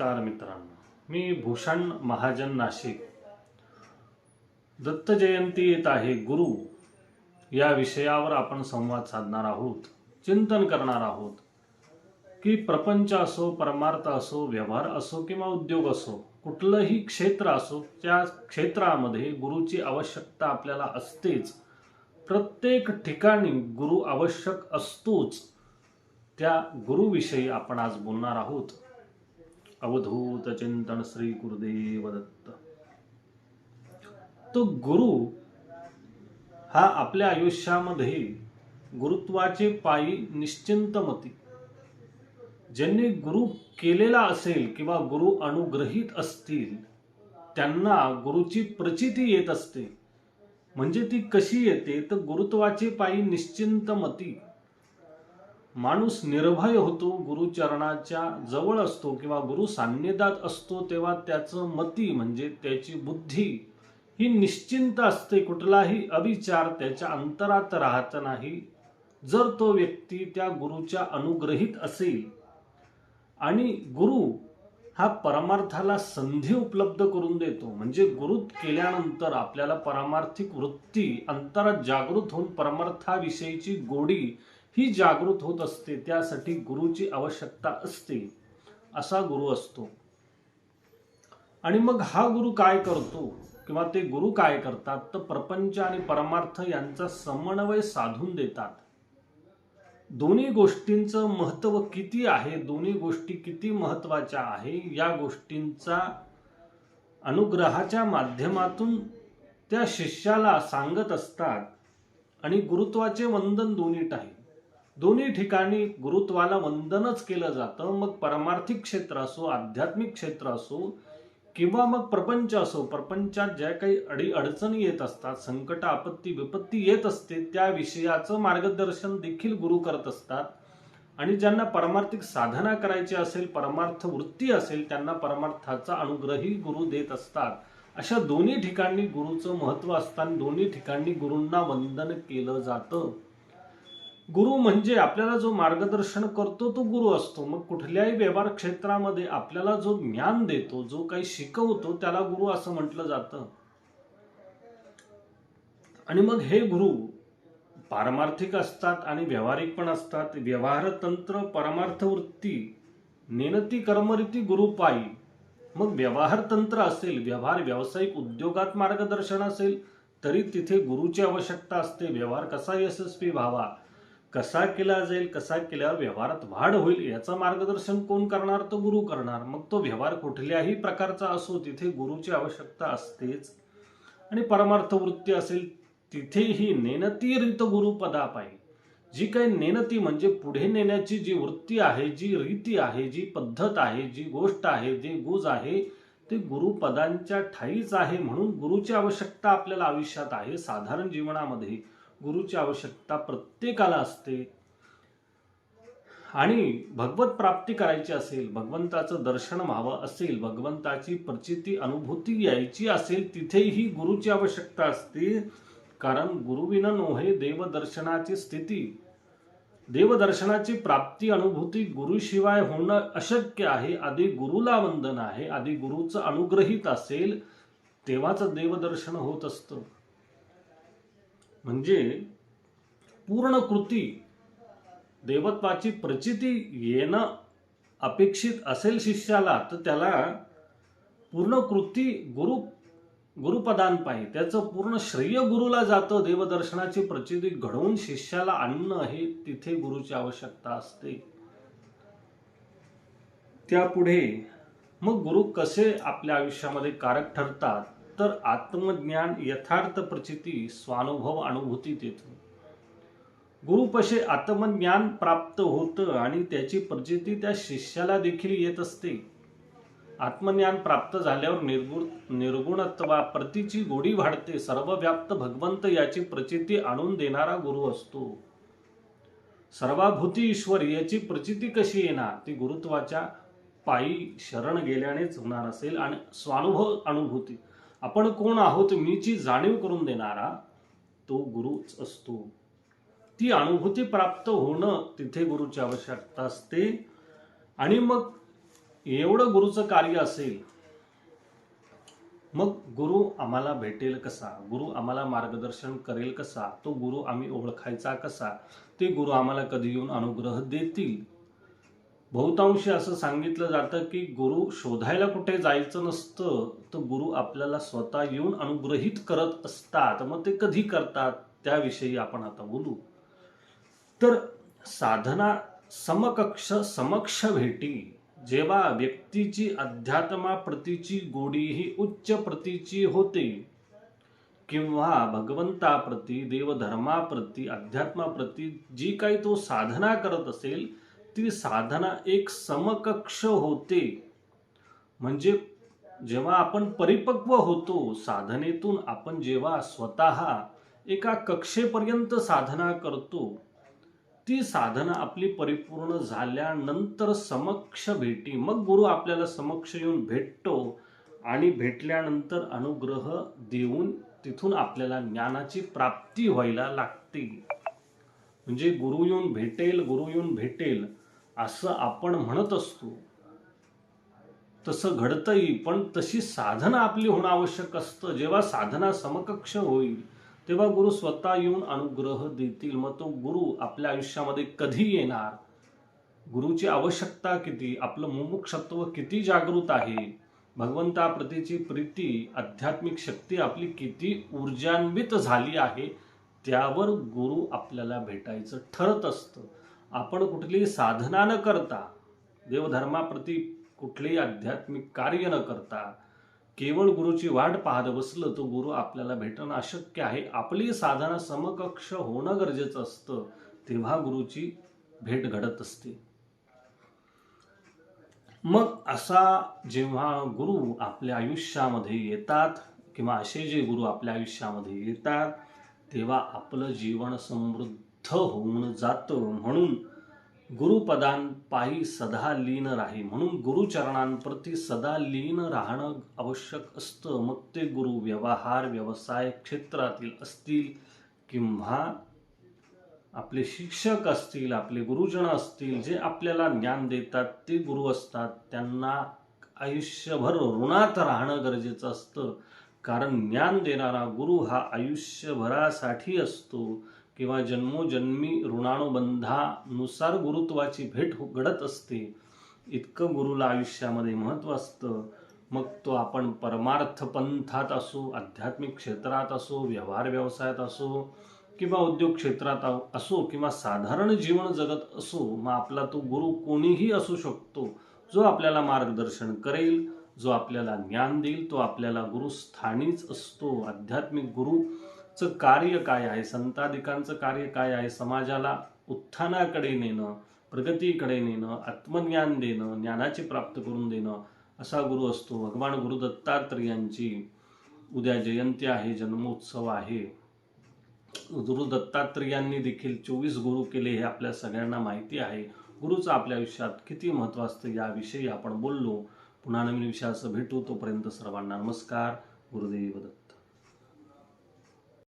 नमस्कार मित्रांनो. मी भूषण महाजन नाशिक. दत्त जयंती येत आहे गुरु. या विषयावर आपण संवाद साधणार आहोत चिंतन करणार आहोत. की प्रपंच असो परमार्थ असो व्यवहार असो किंवा उद्योग असो कुठलंही क्षेत्र असो त्या क्षेत्रामध्ये गुरुची आवश्यकता आपल्याला असतेच. प्रत्येक ठिकाणी गुरु आवश्यक असतोच. त्या गुरुविषयी आपण आज बोलणार आहोत. अवधूत चिंतन श्री गुरुदेव दत्त तो गुरु हा आपल्या आयुष्यामध्ये गुरुत्वाचे पायी निश्चिंत मती. ज्यांनी गुरु केलेला असेल किंवा गुरु अनुग्रहित असतील त्यांना गुरुची प्रचिती येत असते. म्हणजे ती कशी येते? तर गुरुत्वाचे पायी निश्चिंत मती. माणूस निर्भय होतो गुरुचरणाच्या जवळ असतो किंवा गुरु सान्निध्यात असतो तेव्हा त्याचं मती म्हणजे त्याची बुद्धी ही निश्चिंत असते. कुठलाही अविचार त्याच्या अंतरात राहत नाही. जर तो व्यक्ती त्या गुरुच्या अनुग्रहित असेल आणि गुरु हा परमार्थाला संधी उपलब्ध करून देतो म्हणजे गुरुत केल्यानंतर आपल्याला परमार्थिक वृत्ती अंतरात जागृत होऊन परमार्थाविषयीची गोडी ही जागृत होत असते त्यासाठी गुरुची आवश्यकता असते असा गुरु असतो. आणि मग हा गुरु काय करतो किंवा ते गुरु काय करतात तर प्रपंच आणि परमार्थ यांचा समन्वय साधून देतात. दोन्ही गोष्टींचं महत्त्व किती आहे दोन्ही गोष्टी किती महत्त्वाच्या आहे या गोष्टींचा अनुग्रहाच्या माध्यमातून त्या शिष्याला सांगत असतात आणि गुरुत्वाचे वंदन दोन्ही आहे दोन्ही ठिकाणी गुरुत्वाला वंदनच केलं जातं. मग परमार्थिक क्षेत्र असो आध्यात्मिक क्षेत्र असो किंवा मग प्रपंच असो प्रपंचात ज्या काही अडी अडचणी येत असतात संकट आपत्ती विपत्ती येत असते त्या विषयाचं मार्गदर्शन देखील गुरु करत असतात. आणि ज्यांना परमार्थिक साधना करायची असेल परमार्थ वृत्ती असेल त्यांना परमार्थाचा अनुग्रही गुरु देत असतात. अशा दोन्ही ठिकाणी गुरुचं महत्त्व असताना दोन्ही ठिकाणी गुरूंना वंदन केलं जातं. गुरु म्हणजे आपल्याला जो मार्गदर्शन करतो तो गुरु असतो. मग कुठल्याही व्यवहार क्षेत्रामध्ये आपल्याला जो ज्ञान देतो जो काही शिकवतो त्याला गुरु असं म्हटलं जातं. आणि मग हे गुरु पारमार्थिक असतात आणि व्यावहारिक पण असतात. व्यवहार तंत्र परमार्थ वृत्ती नेनती कर्मरीती गुरु पायी. मग व्यवहार तंत्र असेल व्यवहार व्यावसायिक उद्योगात मार्गदर्शन असेल तरी तिथे गुरुची आवश्यकता असते. व्यवहार कसा यशस्वी व्हावा. कसा केला जाईल कसा केल्यावर व्यवहारात वाढ होईल याचं मार्गदर्शन कोण करणार? तर गुरु करणार. मग तो व्यवहार कुठल्याही प्रकारचा असो तिथे गुरुची आवश्यकता असतेच आणि परमार्थ वृत्ती असेल तिथेही नेनतीरित गुरुपदा पाहिजे जी काही नेनती म्हणजे पुढे नेण्याची जी वृत्ती आहे जी रीती आहे जी पद्धत आहे जी गोष्ट आहे जे गुज आहे ते गुरुपदांच्या ठाईच आहे म्हणून गुरुची आवश्यकता आपल्याला आयुष्यात आहे साधारण जीवनामध्ये. गुरुची आवश्यकता प्रत्येकाला असते. आणि भगवत प्राप्ती करायची असेल भगवंताचं दर्शन व्हावं असेल भगवंताची प्रचिती अनुभूती यायची असेल तिथेही गुरुची आवश्यकता असते. कारण गुरुविना नोहे देवदर्शनाची स्थिती. देवदर्शनाची प्राप्ती अनुभूती गुरुशिवाय होणं अशक्य आहे. आधी गुरुला वंदन आहे. आधी गुरुचं अनुग्रहित असेल तेव्हाच देवदर्शन होत असतं. म्हणजे पूर्ण कृती देवत्वाची प्रचिती येणं अपेक्षित असेल शिष्याला तर त्याला पूर्ण कृती गुरु गुरुपदान पाहिजे. त्याचं पूर्ण श्रेय गुरुला जातं देवदर्शनाची प्रचिती घडवून शिष्याला आणणं हे तिथे गुरुची आवश्यकता असते. त्यापुढे मग गुरु कसे आपल्या आयुष्यामध्ये कारक ठरतात? तर आत्मज्ञान यथार्थ प्रचिती स्वानुभव अनुभूतीत येतो गुरुपशे आत्मज्ञान प्राप्त होतं आणि त्याची प्रचिती त्या शिष्याला देखील येत असते. आत्मज्ञान प्राप्त झाल्यावर निर्गुण निर्गुणत्वा प्रतीची गोडी वाढते. सर्वव्याप्त भगवंत याची प्रचिती आणून देणारा गुरु असतो. सर्वाभूती ईश्वर याची प्रचिती कशी येणार? ती गुरुत्वाच्या पायी शरण गेल्यानेच होणार असेल आणि स्वानुभव अनुभूती. आपण कोण आहोत मीची जाणीव करून देणारा तो गुरुच असतो. ती अनुभूती प्राप्त होणं तिथे गुरुची आवश्यकता असते. आणि मग एवढं गुरुचं कार्य असेल मग गुरु आम्हाला भेटेल कसा? गुरु आम्हाला मार्गदर्शन करेल कसा? तो गुरु आम्ही ओळखायचा कसा? ते गुरु आम्हाला कधी येऊन अनुग्रह देतील? बहुतांशी असं सांगितलं जातं की गुरु शोधायला कुठे जायचं नसतं तर गुरु आपल्याला स्वतः येऊन अनुग्रहित करत असतात. मग ते कधी करतात? त्याविषयी आपण आता बोलू. तर साधना समकक्ष समक्ष भेटी. जेव्हा व्यक्तीची अध्यात्माप्रतीची गोडी ही उच्च प्रतीची होते किंवा भगवंताप्रती देवधर्माप्रती अध्यात्माप्रती जी काही तो साधना करत असेल ती साधना एक समकक्ष होते. म्हणजे जेव्हा आपण परिपक्व होतो साधनेतून आपण जेव्हा स्वतः एका कक्षेपर्यंत साधना करतो ती साधना आपली परिपूर्ण झाल्यानंतर समक्ष भेटी. मग गुरु आपल्याला समक्ष येऊन भेटतो आणि भेटल्यानंतर अनुग्रह देऊन तिथून आपल्याला ज्ञानाची प्राप्ती व्हायला लागते. म्हणजे गुरु येऊन भेटेल गुरु येऊन भेटेल असं आपण म्हणत असतो. तसं घडतंही पण तशी साधना आपली होणं आवश्यक असतं. जेव्हा साधना समकक्ष होईल तेव्हा गुरु स्वतः येऊन अनुग्रह देतील. मग तो गुरु आपल्या आयुष्यामध्ये कधी येणार? गुरुची आवश्यकता किती? आपलं मुमुक्षत्व किती जागृत आहे? भगवंताप्रतीची प्रीती आध्यात्मिक शक्ती आपली किती ऊर्जान्वित झाली आहे त्यावर गुरु आपल्याला भेटायचं ठरत असतं. आपण कुठलीही साधना न करता देवधर्माप्रती कुठलेही आध्यात्मिक कार्य न करता केवळ गुरुची वाट पाहत बसलं तर गुरु आपल्याला भेटणं अशक्य आहे. आपली साधना समकक्ष होणं गरजेचं असतं तेव्हा गुरुची भेट घडत असते. मग असा जेव्हा गुरु आपल्या आयुष्यामध्ये येतात किंवा असे जे गुरु आपल्या आयुष्यामध्ये येतात तेव्हा आपलं जीवन समृद्ध होऊन जातो म्हणून गुरुपदांपायी सदा लीन राही. म्हणून गुरुचरणांप्रती सदा लीन राहणं आवश्यक असतं. मग ते गुरु व्यवहार व्यवसाय क्षेत्रातील असतील किंवा आपले शिक्षक असतील आपले गुरुजन असतील जे आपल्याला ज्ञान देतात ते गुरु असतात. त्यांना आयुष्यभर ऋणात राहणं गरजेचं असतं. कारण ज्ञान देणारा गुरु हा आयुष्यभरासाठी असतो. किंवा जन्मोजन्मी ऋणानुबंधानुसार गुरुत्वाची भेट हो- घडत असते. इतकं गुरुला आयुष्यामध्ये महत्त्व असतं. मग तो आपण परमार्थ पंथात असो आध्यात्मिक क्षेत्रात असो व्यवहार व्यवसायात असो किंवा उद्योग क्षेत्रात असो किंवा साधारण जीवन जगत असो मग आपला तो गुरु कोणीही असू शकतो जो आपल्याला मार्गदर्शन करेल जो आपल्याला ज्ञान देईल तो आपल्याला गुरुस्थानीच असतो. आध्यात्मिक चं कार्य काय आहे? संताधिकांचं कार्य काय आहे? समाजाला उत्थानाकडे नेणं प्रगतीकडे नेणं आत्मज्ञान देणं ज्ञानाची प्राप्त करून देणं असा गुरु असतो. भगवान गुरु दत्तात्रयांची उद्या जयंती आहे जन्मोत्सव आहे. गुरु दत्तात्रेयांनी देखील चोवीस गुरु केले हे आपल्या सगळ्यांना माहिती आहे. गुरुचं आपल्या आयुष्यात किती महत्त्व असतं याविषयी आपण बोललो. पुन्हा नवीन विषयासह भेटू. तोपर्यंत सर्वांना नमस्कार. गुरुदेव दत्त